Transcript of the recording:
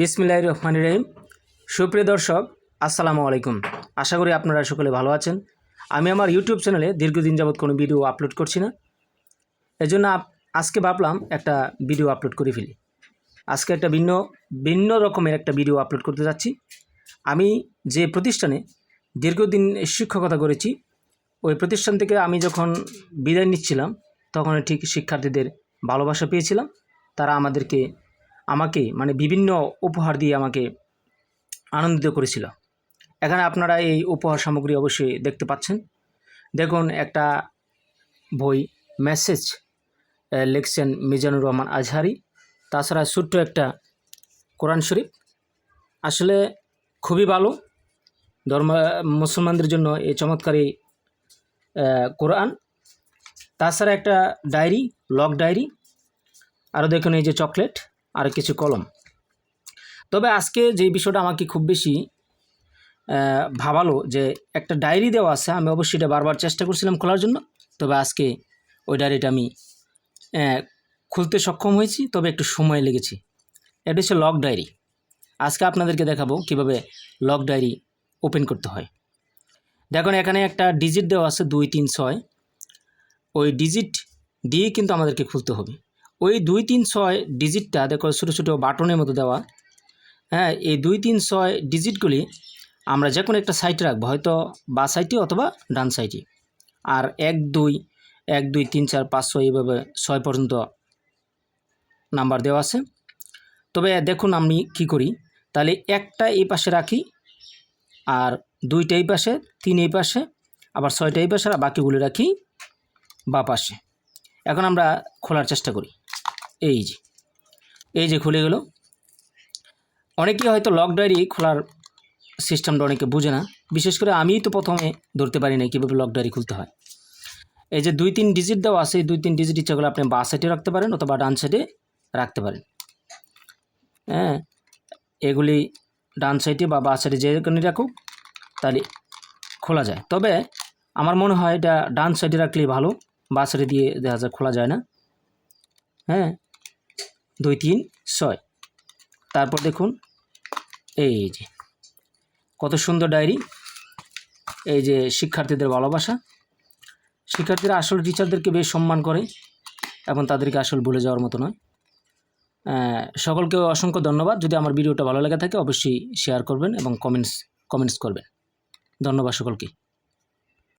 বিসমিল্লাহ রহমান রহিম। সুপ্রিয় দর্শক, আসসালামু আলাইকুম। আশা করি আপনারা সকলে ভালো আছেন। আমি আমার ইউটিউব চ্যানেলে দীর্ঘদিন যাবৎ কোনো ভিডিও আপলোড করছি না। এজন্য আজকে ভাবলাম একটা ভিডিও আপলোড করে ফেলি। আজকে একটা ভিন্ন ভিন্ন রকমের একটা ভিডিও আপলোড করতে যাচ্ছি। আমি যে প্রতিষ্ঠানে দীর্ঘদিন শিক্ষকতা করেছি, ওই প্রতিষ্ঠান থেকে আমি যখন বিদায় নিচ্ছিলাম, তখন ঠিক শিক্ষার্থীদের ভালোবাসা পেয়েছিলাম। তারা আমাদেরকে আমাকে মানে বিভিন্ন উপহার দিয়ে আমাকে আনন্দিত করেছিল। এখানে আপনারা এই উপহার সামগ্রী অবশ্যই দেখতে পাচ্ছেন। দেখুন, একটা বই, মেসেজ লিখছেন মিজানুর রহমান আজহারি। তাছাড়া ছোট্ট একটা কোরআন শরীফ। আসলে খুবই ভালো। ধর্ম, মুসলমানদের জন্য এই চমৎকার কোরআন। তাছাড়া একটা ডায়েরি, লক ডায়েরি। আরও দেখুন এই যে চকলেট। আর কিছু কলম। তবে আজকে যে বিষয়টা আমাকে খুব বেশি ভাবালো যে একটা ডায়েরি দেওয়া আছে, আমি অবশ্যই এটা বারবার চেষ্টা করছিলাম খোলার জন্য। তবে আজকে ওই ডায়েরিটা আমি খুলতে সক্ষম হয়েছি, তবে একটু সময় লেগেছে। এটা হচ্ছে লক ডায়েরি। আজকে আপনাদেরকে দেখাবো কীভাবে লক ডায়েরি ওপেন করতে হয়। দেখুন, এখানে একটা ডিজিট দেওয়া আছে দুই তিন ছয়। ওই ডিজিট দিয়ে কিন্তু আমাদেরকে খুলতে হবে। ওই দুই তিন ছয় ডিজিটটা দেখো ছোটো ছোটো বাটনের মতো দেওয়া। হ্যাঁ এই দুই তিন ছয় ডিজিটগুলি আমরা যে কোনো একটা সাইটে রাখব, হয়তো বা সাইটে অথবা ডান সাইটে আর এক, দুই এক, দুই, তিন, চার, পাঁচ, ছয় এইভাবে ছয় পর্যন্ত নাম্বার দেওয়া আছে। তবে দেখুন আমি কি করি, তাহলে একটা এই পাশে রাখি, আর দুইটা এই পাশে, তিন এই পাশে, আবার ছয়টা এই পাশে, আর বাকিগুলি রাখি বা পাশে। এখন আমরা খোলার চেষ্টা করি। এই যে এই যে খুলে গেল। অনেকেই হয়তো লক ডায়েরি খোলার সিস্টেমটা অনেকে বুঝে না। বিশেষ করে আমিই তো প্রথমে ধরতে পারি না কীভাবে লক ডায়েরি খুলতে হয়। এই যে দুই তিন ডিজিট দেওয়া আছে দুই তিন ডিজিট ইচ্ছাগুলো আপনি বা সাইডে রাখতে পারেন অথবা ডান সাইডে রাখতে পারেন। হ্যাঁ এগুলি ডান সাইডে বা বা সাইডে যেখানে রাখুক, তাহলে খোলা যায়। তবে আমার মনে হয় এটা ডান সাইডে রাখলেই ভালো, বা সাইডে দিয়ে দেখা যায় খোলা যায় না। হ্যাঁ দুই, তিন, ছয়। তারপর দেখুন, এই যে, কত সুন্দর ডায়েরি। এই যে শিক্ষার্থীদের ভালোবাসা। শিক্ষার্থীরা আসল টিচারদেরকে বেশ সম্মান করে এবং তাদেরকে আসল ভুলে যাওয়ার মতো নয়। সকলকে অসংখ্য ধন্যবাদ। যদি আমার ভিডিওটা ভালো লেগে থাকে, অবশ্যই শেয়ার করবেন এবং কমেন্টস কমেন্টস করবেন। ধন্যবাদ সকলকে।